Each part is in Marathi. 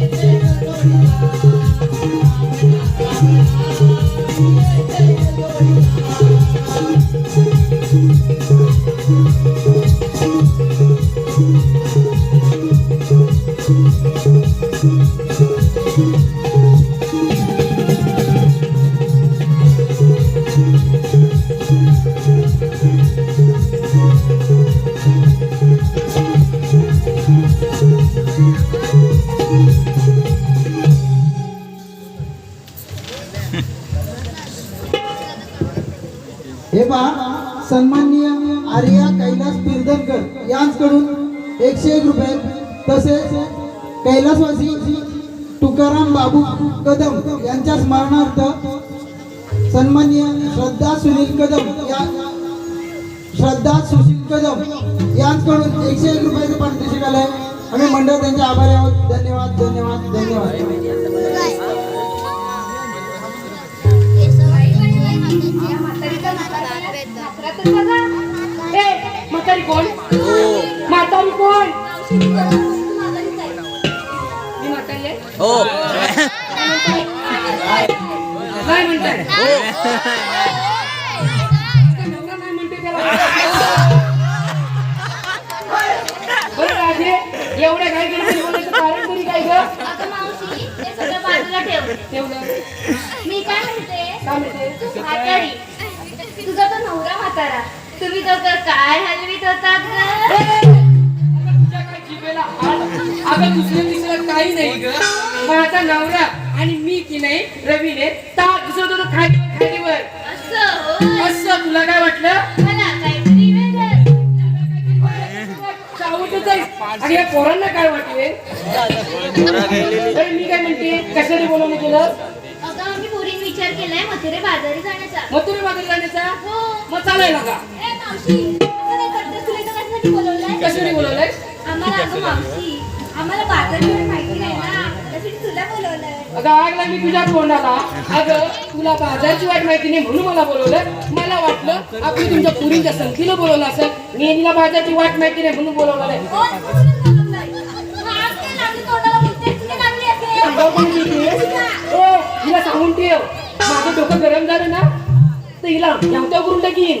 Thank you. कैलासवासी तुकाराम बाबू कदम यांच्या स्मरणार्थ सन्माननीय श्रद्धा सुनील कदम या श्रद्धा सुशील कदम यांकडून एकशे एक रुपयाचे पारितोषिक आलंय. आम्ही मंडळ त्यांचे आभारी आहोत. धन्यवाद धन्यवाद धन्यवाद. म्हातारी कोण म्हातारी कोण? मी म्हातारी आहे हो काय म्हणताय बरं राजे एवढ्या काय केलं बोलायचं कारण तरी काय ग मावशी, ते सगळं बाजूला ठेव. मी काय काय म्हणते तू म्हातारी तुझा तो नवरा म्हातारा तुम्ही दोघं काय हलवीत होता ग? तुझ्या काय जिभेला अगं दुसऱ्या तिसरं काही नाही ग माझा नवरा आणि मी की नाही रवीने ताट दुसरं होतं खाली खालीवर. असं तुला काय वाटलं? आणि या पोरांना काय वाटले? मी काय म्हणते कशाने बोलवलं पोरीने विचार केलाय मथुरे बाजारी जाण्याचा. तुम्ही बाजार जाण्याचा? हो. मग चालायला का? तुला? कशाने बोलवलंय? आम्हाला मावशी आम्हाला बाजार माहिती नाही ना. तुला अगं आग लागली तुझ्या तोंडाला. अगं तुला बाजारची वाट माहिती नाही म्हणून मला बोलवलं मला वाटलं आपली तुमच्या पुरींच्या संख्येला बोलवलं असेल. मी तिला बाजारची वाट माहिती नाही म्हणून बोलवलं नाही बोलत? नाही. ए, हिला सांगून ठेव. माझं डोकं गरम झालं ना तर हिला नव्हत्या करून टाकीन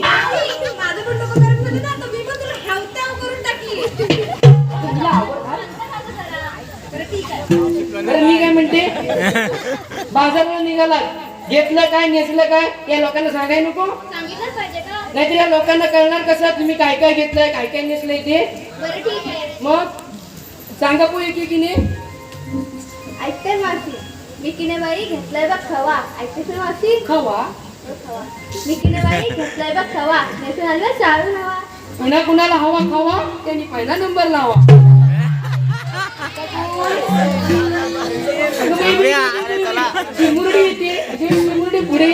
बरं मी काय म्हणते? बाजाराला निघाला. घेतलं काय नेसलं काय या लोकांना सांगाय नको. सांगितलंच पाहिजे का? नाहीतर या लोकांना कळणार कसं तुम्ही काय काय घेतलंय काय काय नेसलंय ते? बरं, ठीक आहे. मग सांगा पो एक की नाही ऐकते मावशी. मी किने बाई घेतलाय बघ खवा. ऐकतेस ना मावशी? खवा? हो, खवा. मी किने बाई घेतलाय बघ खवा. नेसून आलं चालू हवा कुणा कुणाला हवा खावा? त्यांनी पहिला नंबर लावा. चिमुरडी पुढे.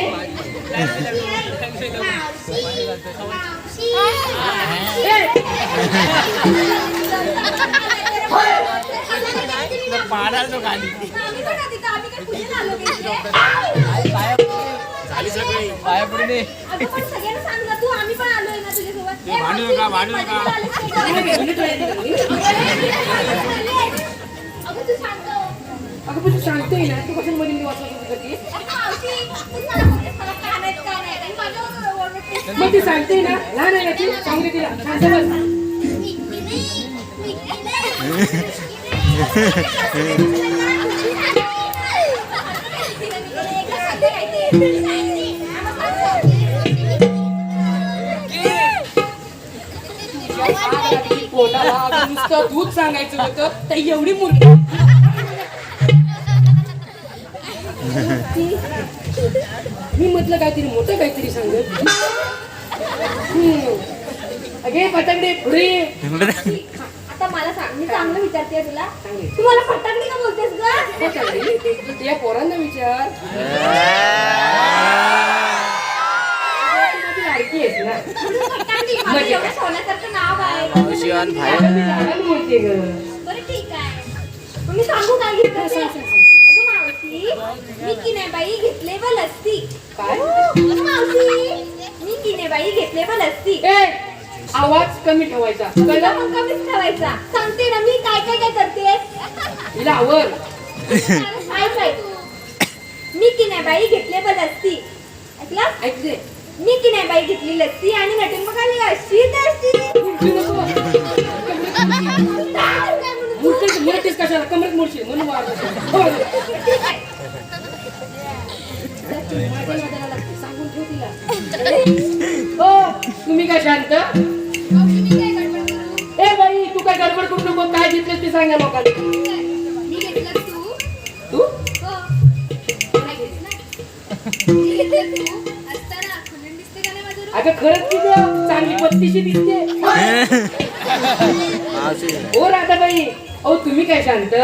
पाडाल तो खाली? झाली सगळी. पाया पडले भांडू नका, भांडू नका. तू सांगतो अगं पण तू सांगते ना तू कसं मध्ये. मग ती सांगते ना लहान आहे ना ती सांगते तिला शांत बस पोटाला दूध सांगायचं होतं तर एवढी मुलगी मी म्हटलं काहीतरी मोठं काहीतरी सांगत हम्म. अगे पतंगडे पुढे आता मला सांग मी चांगलं विचारते तुला तू मला फटाकडी का बोलतेस ग या पोरांना विचार ना सोन्यासारखं नाव आहे मी बोलते ग बरं ठीक आहे मग मी सांगू काय घेतलं ते? अगं मावशी मी किनेबाई घेतले व लस्सी काय अगं मावशी मी किनेबाई घेतले व लस्सी ए आवाज कमी ठेवायचा तुला कळलं मग कमीच ठेवायचा सांगते ना मी काय काय काय करते हिला आवर काय काय मी किनेबाई घेतले व लस्सी ऐकलं ऐकते मी किनेबाई घेतली लस्सी आणि नटून मग आली अशी तशी कशाला? कमरेत मूर्ती म्हणून वाढ सांगून ठेव तिला हो तुम्ही काय शांत? मी काय गडबड करू ए बाई तू काय गडबड करू नको. काय घेतलेस ते सांगा लोकांना. मी घेतलं तू? तू अगं खरंच की गं, चांगली पत्तीशी दिसते. मावशी हो राधाबाई. अहो तुम्ही काय शांत?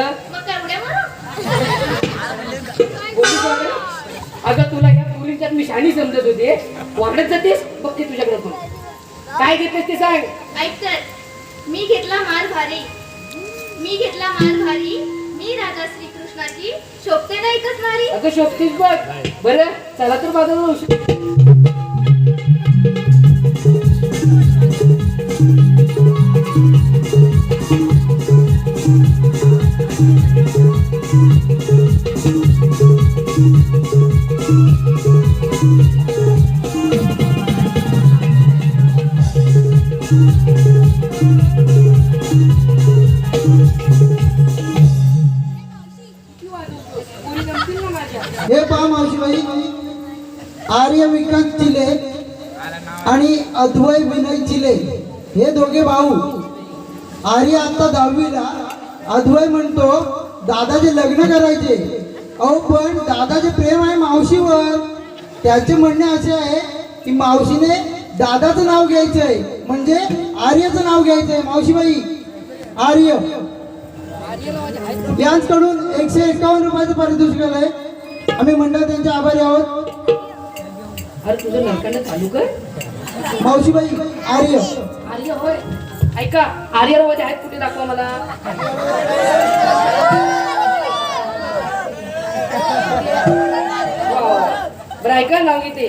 अगं तुला या पुरींच्यात मी शाणी समजत होते. वाढत जातेस? बघते तुझ्याकडे पण काय घेतलेस ते सांग. ऐक तर मी घेतला मार भारी. मी घेतला मार भारी. मी राधा श्रीकृष्णाची शोभते नाही कसणारी अगं शोभतीस बघ. बरं चला तर बाजारात हे पहा मावशीबाई आर्य विकास चिले आणि अद्वय विनय चिले हे दोघे भाऊ. आर्य आता दहावीला. अद्वय म्हणतो दादाचे लग्न करायचे. अहो पण दादाचे प्रेम आहे मावशीवर. त्याचे म्हणणे असे आहे की मावशीने दादाचं नाव घ्यायचंय. म्हणजे आर्यचं नाव घ्यायचंय. मावशीबाई आर्य. यांच्याकडून एकशे एकावन्न रुपयाचं पारितोषिक आलंय. आम्ही मंडळ त्यांचे आभारी आहोत. अरे तुझं नरकांना चालू कर. मावशीबाई आर्य. आर्य होय. ऐका आर्यरावाचे आहेत कुठे दाखवा मला? वाव. बरं ऐका नाव घेते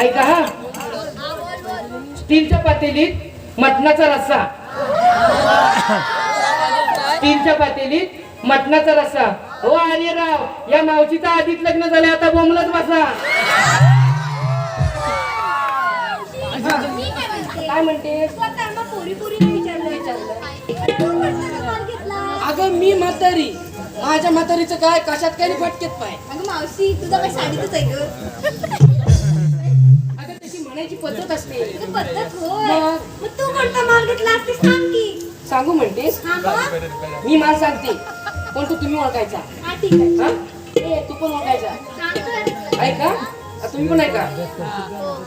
ऐका हा. स्टीलच्या पातेलीत मटणाचा रस्सा. स्टीलच्या पातेलीत मटणाचा रस्सा. हो आर्यराव या मावशीचं आधीच लग्न झालं आता बोंबलत बसा. काय म्हणते? अगं मी म्हातारी. माझ्या म्हातारीचं काय कशात काय फटकेत पाय. अगं मावशी तुझा काय साडीतच आहे ग? अगं तशी म्हणायची पद्धत असते. पद्धत मग? मग तू कोणता माल घेतला सांग. की सांगू म्हणतेस? हा मी मला सांगते. पण तू तुम्ही ओळखायचा. हा आहे. हा? ए तू पण ओळखायचा. सांग तर ऐका. आ, तुम्ही पण ऐका.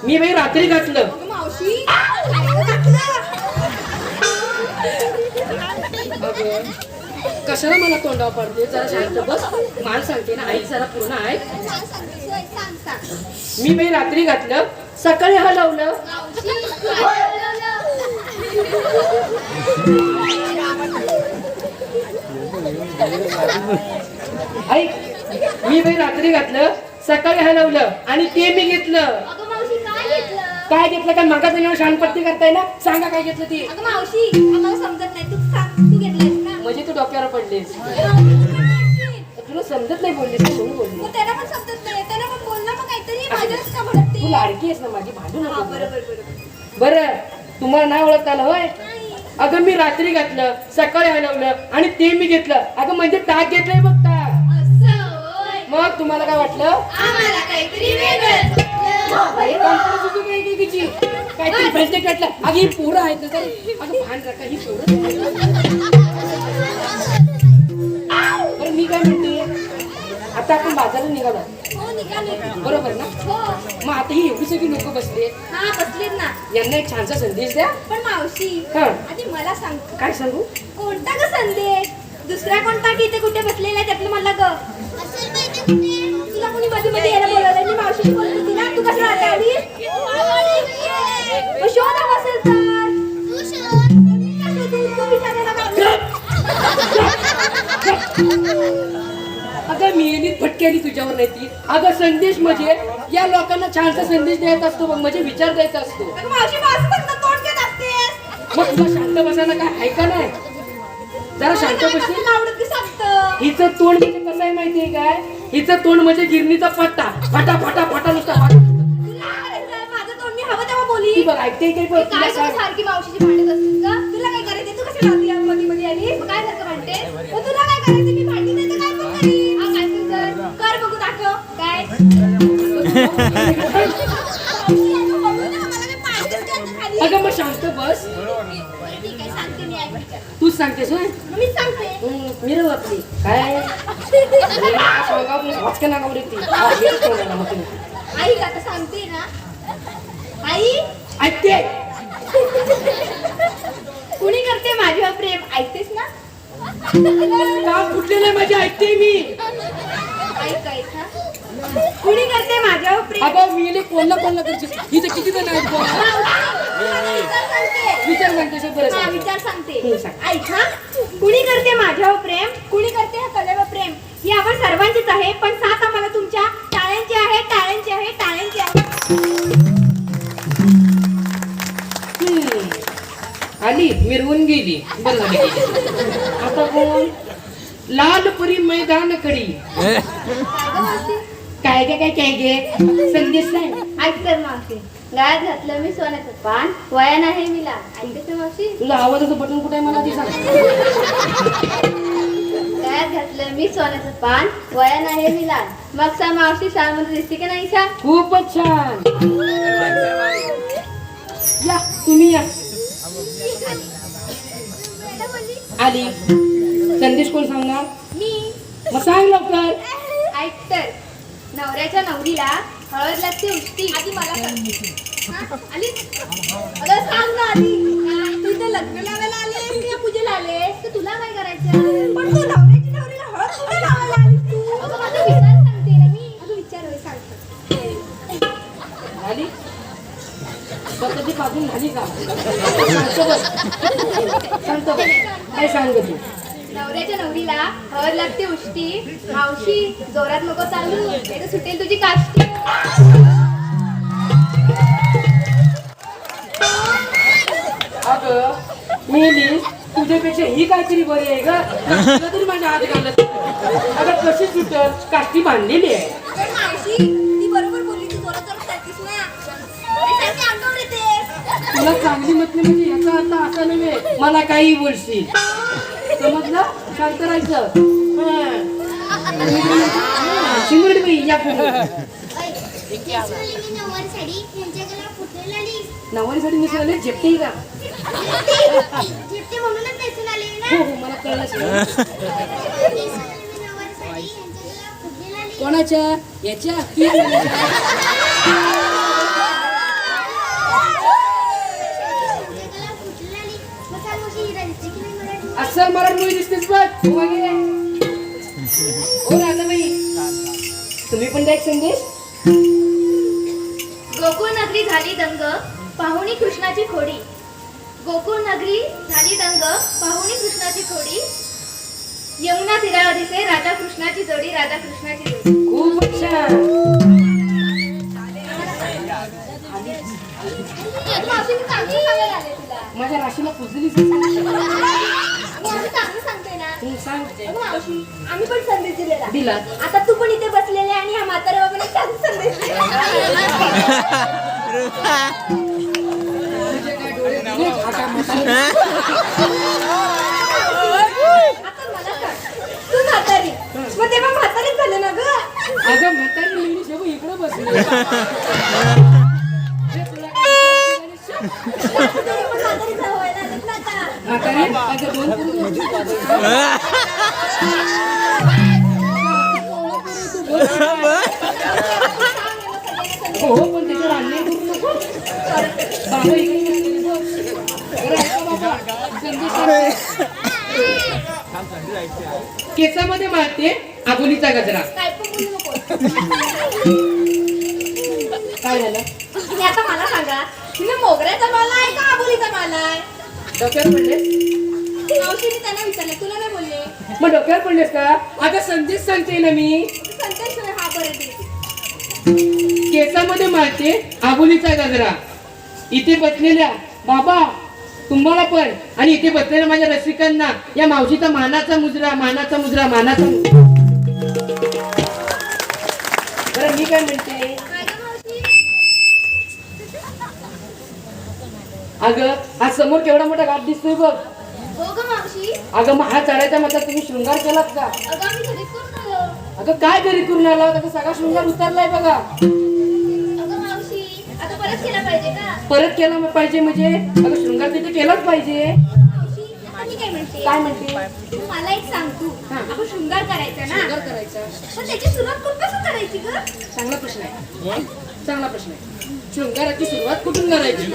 मी बाई रात्री घातलं. अगं कशाला मला तोंडावर पडते? जरा शांत बस. मला सांगते ना ऐक जरा पूर्ण ऐक. सांग मी बाई रात्री घातलं. सकाळी हलवलं काय बोलवलं? ऐक मी बाई रात्री घातलं सकाळी हलवलं आणि ते मी घेतलं. अगं मावशी काय घेतलं? काय घेतलं? काय मागा तुम्ही करताय ना? सांगा काय घेतलं ते. अगं मावशी आम्हाला समजत नाही. तू सांग तू घेतलंयस ना म्हणजे तू डोक्यावर पडलीस? तुला समजत नाही बोललीस ना म्हणून बोलली. मग त्याला पण समजत नाही. त्याला पण बोल ना मग काहीतरी माझ्याच का भडकते तू लाडकी आहेस ना माझी भांडू हा नको बरोबर बरोबर. बरं तुम्हाला नाही ओळखता आलं होय? अगं मी रात्री घातलं सकाळी हलवलं आणि ते मी घेतलं. अगं म्हणजे ताक घेतलंय बघ ताक. असं होय. मग तुम्हाला काय वाटलं? काहीतरी भलते कटलं अगं ही पोरं आहेत ना. अगं भान राखा ही पोरं. बरं मी काय म्हणते? आता आपण बाजारात निघालो. हो निघाले बरोबर ना? हो. मग आता ही एवढी सगळी लोक बसले हा बसलेत ना. यांना एक छानसा संदेश द्या. पण मावशी हा. आधी मला सांग. काय सांगू? कोणता ग संदेश? दुसरा कोणता की इथे कुठे बसलेला आहे त्यातलं मला ग? तुला कोणी मध्ये मध्ये यायला बोलवलं मी मावशी बोलत होती ना. तू कसं मग शोध असेल तर? तू विचारायला? अगं मेली फटक्याली तुझ्यावर नाही ती. अगं संदेश म्हणजे या लोकांना छानसा संदेश द्यायचा असतो बघ म्हणजे विचार द्यायचा असतो. मग तुला शांत बसायला काय ऐका नाही? जरा शांत सांगतं हिचं तोंड म्हणजे कसं आहे माहितीये काय? हिचं तोंड म्हणजे गिरणीचा पट्टा. फटा फटा फटा नुसता बघ ऐकते काय. सारखी मावशीची भांडत असतेस का अगं का मग शांत बस. मी. तूच सांगतेस होय? मीच सांगते मिरव आपली काय वाचकं मग तुम्ही. आई आता सांगते ना आई? ऐकते. कुणी करते माझ्यावर प्रेम ऐकतेस ना? काम फुटलेलं माझी ऐकते मी. ऐक ऐक हा कुणी करते माझ्यावर प्रेम अगं मी कोणला कोणला करते. इथे किती जण आहेत विचार सांगते विचार बरं हा, सांग. विचार हम्म, सांगते. ऐक हा. कुणी करते माझ्यावर प्रेम? कुणी करते हा कलेवर प्रेम? ही आपण सर्वांचीच आहे पण साथ आम्हाला तुमच्या टाळ्यांची आहे टाळ्यांची आहे टाळ्यांची आहे. आली मिरवून गेली. बरं झाली. गेली. आता कोण लाल परी मैदान कडी मावशी? काय काय काय गे संदेश नाही ऐक तर मावशी. गळ्यात घातलं मी सोन्याचं. पान? वया नाही मिला. ऐकते मावशी. तुला आवाजाचं बटन कुठे मला ती घातलं मी सोन्याचं पान. वया नाही मिला. मग सा मावशी शाळेमध्ये दिसते की नाही छान खूपच छान. या तुम्ही या. आली. संदेश कोण सांगणार? मी. मग सांग लवकर. ऐक तर. नवऱ्याच्या नवरीला हळद लागते उष्टी. आधी मला? आली? अगं सांग ना आधी. तू इथे लग्न लावायला आले की या पूजेला आले तर तुला काय करायचं पण तू नवऱ्याची नवरीला हळद कुठे लावायला आली तू? अगं माझा विचार सांगते ना मी. अगं विचार होय सांगते झाली? स्वतःची बाजून झाली का? सांगतो सांगतो काय सांग तू? नवऱ्याच्या नवरीला हळद लागते उष्टी. मावशी जोरात नको चालू. नाही तर सुटेल तुझी काष्टी. अगं मेली तुझ्यापेक्षा ही काहीतरी बरी आहे ग. तरी माझ्या हात घालत अगं कशी सुटल? काठी बांधलेली आहे. तुला चांगली म्हटली म्हणजे याचा अर्थ असा नव्हे. मला काही बोलशील. समजलं? शांत राहायचं शिंगडी बाई या यांच्या गळ्यात फुटलेली आली झेपते का हो ना हो मला कोणाच्या? यांच्या अस्सल मराठी दिसतेस बघ. हो राधाबाई. तुम्ही पण द्या एक संदेश. गोकुळ नगरी झाली दंग पाहुणी कृष्णाची खोडी. गोकुळ नगरी झाली दंग पाहुणी कृष्णाची खोडी. यमुना तीरावर दिसे राधा कृष्णाची जोडी राधा कृष्णाची जोडी. खूप छान माझ्या राशीला चांगलं सांगते ना. अगं मावशी आम्ही पण संदेश दिलेला. दिला. आता तू पण इथे बसलेले आणि ह्या म्हाताऱ्या बाबांना छान संदेश आता मला सांग. तू म्हातारी. मग तेव्हा म्हातारीच झाले ना ग? अगं म्हातारी शेबू इकडे बसली. केसामध्ये मारते आबोलीचा गजरा. काय झालं? आता मला सांगा. तुम्ही मोगऱ्याचा माला आहे का आबोलीचा माला आहे? डोक्यावर पडलेस? त्यांना विचारलं तुला नाही बोलले? मग डोक्यावर पडलेस का? अगं संदेश सांगते ना मी. संतोष हा केसामध्ये मारते आबोलीचा गजरा. इथे बसलेल्या बाबा तुम्हाला पण. आणि इथे बसलेल्या माझ्या रसिकांना. या मावशीचा मानाचा मुजरा मानाचा मुजरा मानाचा मुजरा. बरं मी काय म्हणते काय ग मावशी अगं हा समोर केवढा मोठा घाट दिसतोय बघ. हो ग मावशी. अगं मग हा चढायचा म्हटलं तुम्ही शृंगार केलात का? अगं आम्ही घरीच करून आलो. अगं काय घरी करून आला? आता सगळा शृंगार उतरलाय बघा. अगं मावशी आता परत केला पाहिजे का? परत केला मग पाहिजे म्हणजे? अगं शृंगार तिथे केलाच पाहिजे. मावशी आता मी काय म्हणते? काय म्हणते? तू मला एक सांग तू. हा. आपण शृंगार करायचा ना? शृंगार करायचा. पण त्याची सुरुवात कुठपासून करायची ग? चांगला प्रश्न आहे. चांगला प्रश्न आहे. शृंगाराची सुरुवात कुठून करायची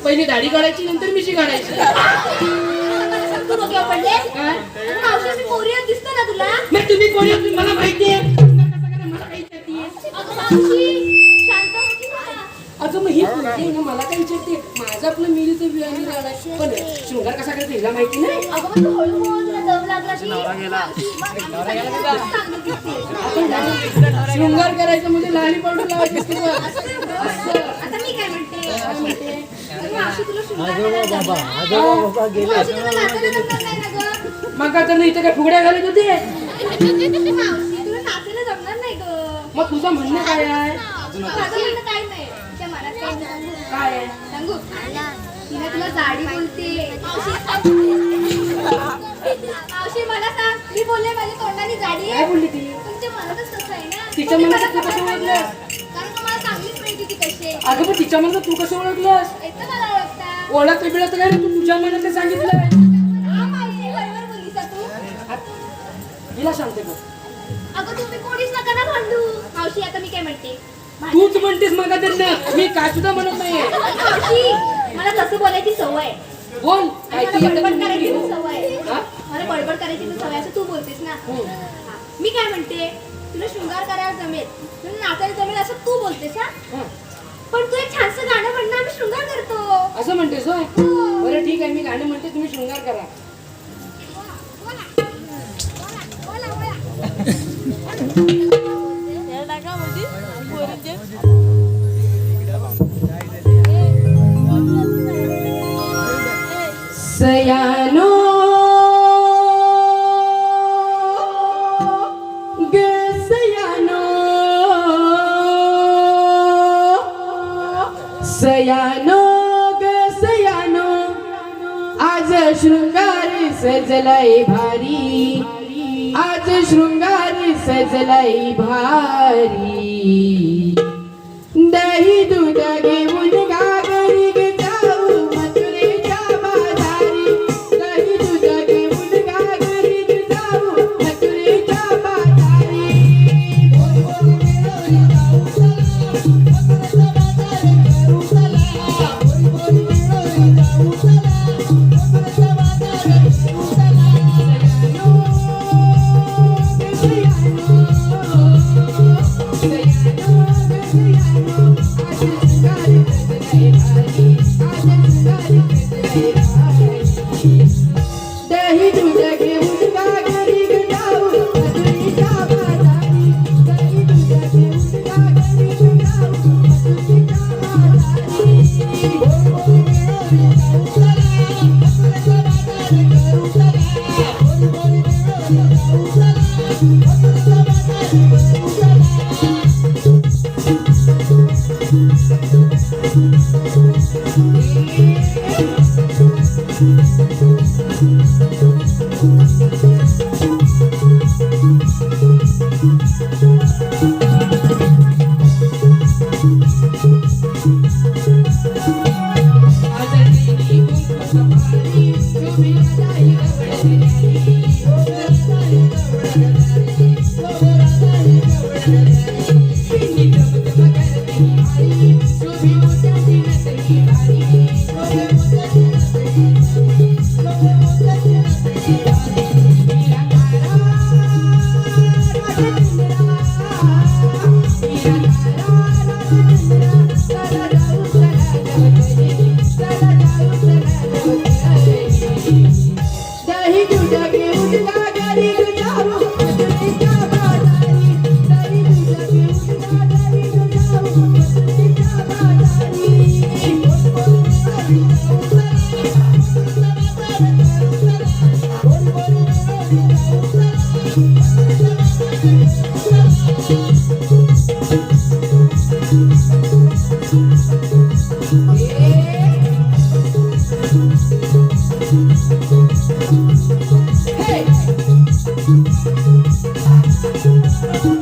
पहिली दाढी काढायची नंतर मिशी काढायची आता मला सांग तू डोक्यावर पडले काय अगं मावशी मी कोरियन दिसतो ना तुला मग तुम्ही कोणी? मला माहिती आहे अगं मावशी शांत होती ना अगं मग ही आहे ना मला काय विचारते माझं आपलं मिलीचं बियाणी राहणार पण शृंगार कसा करायचा हिला माहिती नाही आपण शृंगार करायचं म्हणजे लाली पावडर लावायची. आता मी काय म्हणते? गं मग आता नाही इथं काय फुगड्या घालत होते मावशी तुला नाचायला जमणार नाही ग मग तुझं म्हणणं काय आहे काय आहे सांगू तिला तुला जाडी बोलते मावशी मावशी मला सांग. मी बोलले माझ्या तोंडाने जाडी काय आहे बोलली ती? तुमच्या मनातच तसं आहे ना. तिच्या मनात कसं अगं पण तिच्या मनात तू कसं ओळखलंस ओळख बिळत रे? तू तुझ्या मनात सांगितलंय हिला सांगते बघ अगं तुम्ही कोणीच नका ना भांडू मावशी आता मी काय म्हणते तूच म्हणतेस मग मी काय सुद्धा म्हणत नाहीये मावशी मला तसं बोलायची सवय. बोल काय बडबड करायची सवय आहे. मला बडबड करायची सवय आहे, असं तू बोलतेस ना. हा. मी काय म्हणते तुला शृंगार करायला जमेल तुला नाचायला जमेल असं तू बोलतेस हा हा. पण तू एक छानसं गाणं म्हणणं आम्ही शृंगार करतो असं म्हणतेस होय बरं ठीक आहे मी गाणं म्हणते तुम्ही शृंगार करा सजलाई भारी। आज शृंगार सजलाई भारी। आली नाही